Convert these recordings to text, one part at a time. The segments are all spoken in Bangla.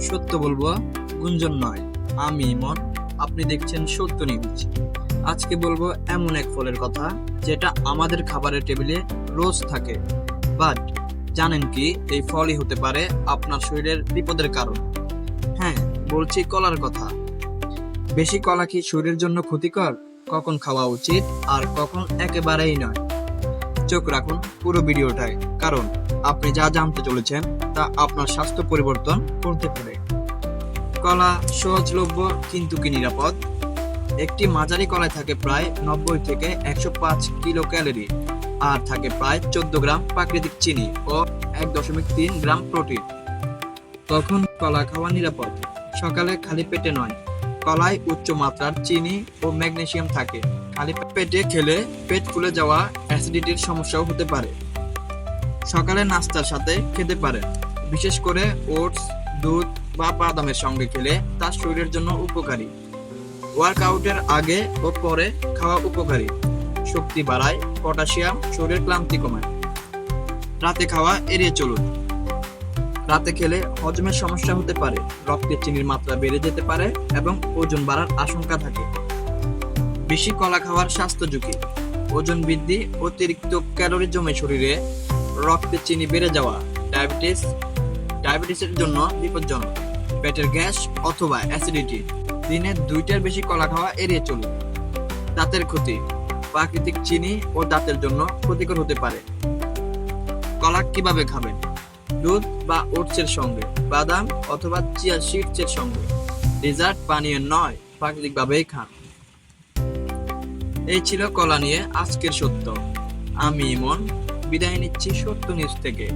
সত্য বলব, গুঞ্জন নয়। আমি ইমন, আপনি দেখছেন সত্য নিউজ। আজকে বলব এমন এক ফলের কথা, যেটা আমাদের খাবারের টেবিলে রোজ থাকে। বাট, জানেন কি, এই ফলই হতে পারে আপনার শরীরের বিপদের কারণ। হ্যাঁ বলছি কলার কথা। বেশি কলা কি শরীরের জন্য ক্ষতিকর? কখন খাওয়া উচিত আর কখন একেবারেই নয়। চোখ রাখুন পুরো ভিডিওটায়। কারণ আপনি যা জানতে চলেছেন, তা আপনার স্বাস্থ্য পরিবর্তন করতে পারে। কলা সহজলভ্য, কিন্তু কি নিরাপদ? একটি মাঝারি কলায় থাকে প্রায় নব্বই থেকে একশো পাঁচ কিলো ক্যালোরি আর থাকে প্রায় চোদ্দ গ্রাম প্রাকৃতিক চিনি ও এক দশমিক তিন গ্রাম প্রোটিন। তখন কলা খাওয়া নিরাপদ? সকালে খালি পেটে নয় কলায় উচ্চ মাত্রার চিনি ও ম্যাগনেসিয়াম থাকে। খালি পেটে খেলে পেট ফুলে যাওয়া অ্যাসিডিটির সমস্যাও হতে পারে। সকালে নাস্তার সাথে খেতে পারেন। বিশেষ করে ওটস, দুধ বা বাদামের সঙ্গে খেলে তা শরীরের জন্য উপকারী। ওয়ার্কআউটের আগে ও পরে খাওয়া উপকারী। শক্তি বাড়ায়, পটাশিয়াম শরীরের ক্লান্তি কমায়। রাতে খাওয়া এড়িয়ে চলুন। রাতে খেলে হজমের সমস্যা হতে পারে, রক্তে চিনির মাত্রা বেড়ে যেতে পারে এবং ওজন বাড়ার আশঙ্কা থাকে। বেশি কলা খাওয়ার স্বাস্থ্য ঝুঁকি। ওজন বৃদ্ধি, অতিরিক্ত ক্যালোরি জমে শরীরে রক্তে চিনি বেড়ে যাওয়া ডায়াবেটিস, ডায়াবেটিসের জন্য বিপজ্জনক। পেটের গ্যাস অথবা অ্যাসিডিটি দিনে দুইটার বেশি কলা খাওয়া এড়িয়ে চলুন। দাঁতের ক্ষতি, প্রাকৃতিক চিনি ও দাঁতের জন্য ক্ষতিকর হতে পারে। কলা কীভাবে খাবেন? দুধ বা ওটসের সঙ্গে, বাদাম অথবা চিয়া সিডসের সঙ্গে। ডেজার্ট পানীয় নয় প্রাকৃতিকভাবেই খান। এই ছিল কলা নিয়ে আজকের সত্য। আমি ইমন, বিদায় নিচ্ছি সত্য নিউজ থেকে।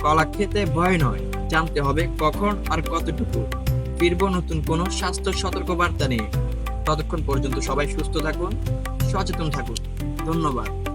কলা খেতে ভয় নয়, জানতে হবে কখন আর কতটুকু। ফিরবো নতুন কোনো স্বাস্থ্য সতর্ক বার্তা নিয়ে। ততক্ষণ পর্যন্ত সবাই সুস্থ থাকুন, সচেতন থাকুন। ধন্যবাদ।